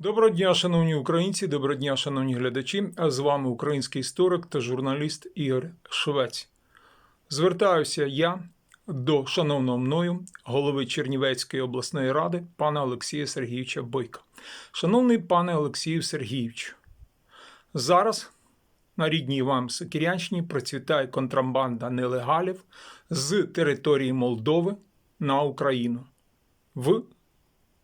Доброго дня, шановні українці, доброго дня, шановні глядачі. А з вами український історик та журналіст Ігор Швець. Звертаюся я до шановного мною, голови Чернівецької обласної ради, пана Олексія Сергійовича Бойка. Шановний пане Олексію Сергійовичу, зараз на рідній вам Сокирянщині процвітає контрабанда нелегалів з території Молдови на Україну в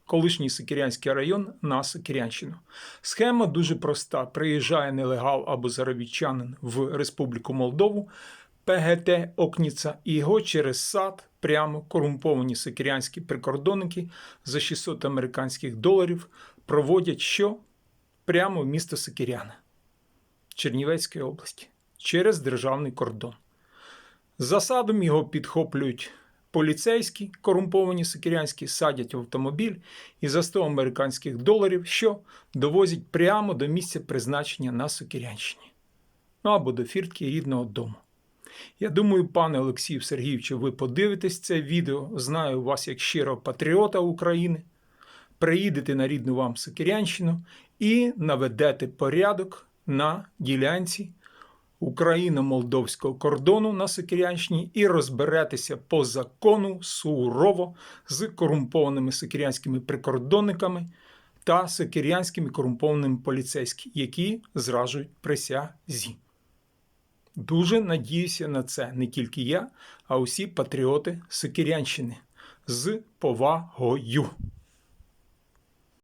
колишній Сокирянський район на Сокирянщину. Схема дуже проста: приїжджає нелегал або заробітчанин в Республіку Молдову, ПГТ Окніца, і його через сад прямо корумповані сокирянські прикордонники за 600 американських доларів проводять що? Прямо в місто Сокиряна Чернівецької області через державний кордон. Засадом його підхоплюють поліцейські, корумповані сокирянські, садять в автомобіль і за 100 американських доларів, що довозять прямо до місця призначення на Сокирянщині. Ну або до фіртки рідного дому. Я думаю, пане Олексію Сергійовичу, ви подивитесь це відео. Знаю вас як щирого патріота України. Приїдете на рідну вам Сокирянщину і наведете порядок на ділянці Україно-молдовського кордону на Сокирянщині і розберетеся по закону сурово з корумпованими сокирянськими прикордонниками та сокирянськими корумпованими поліцейськими, які зражують присязі. Дуже надіюся на це не тільки я, а усі патріоти Сокирянщини з повагою.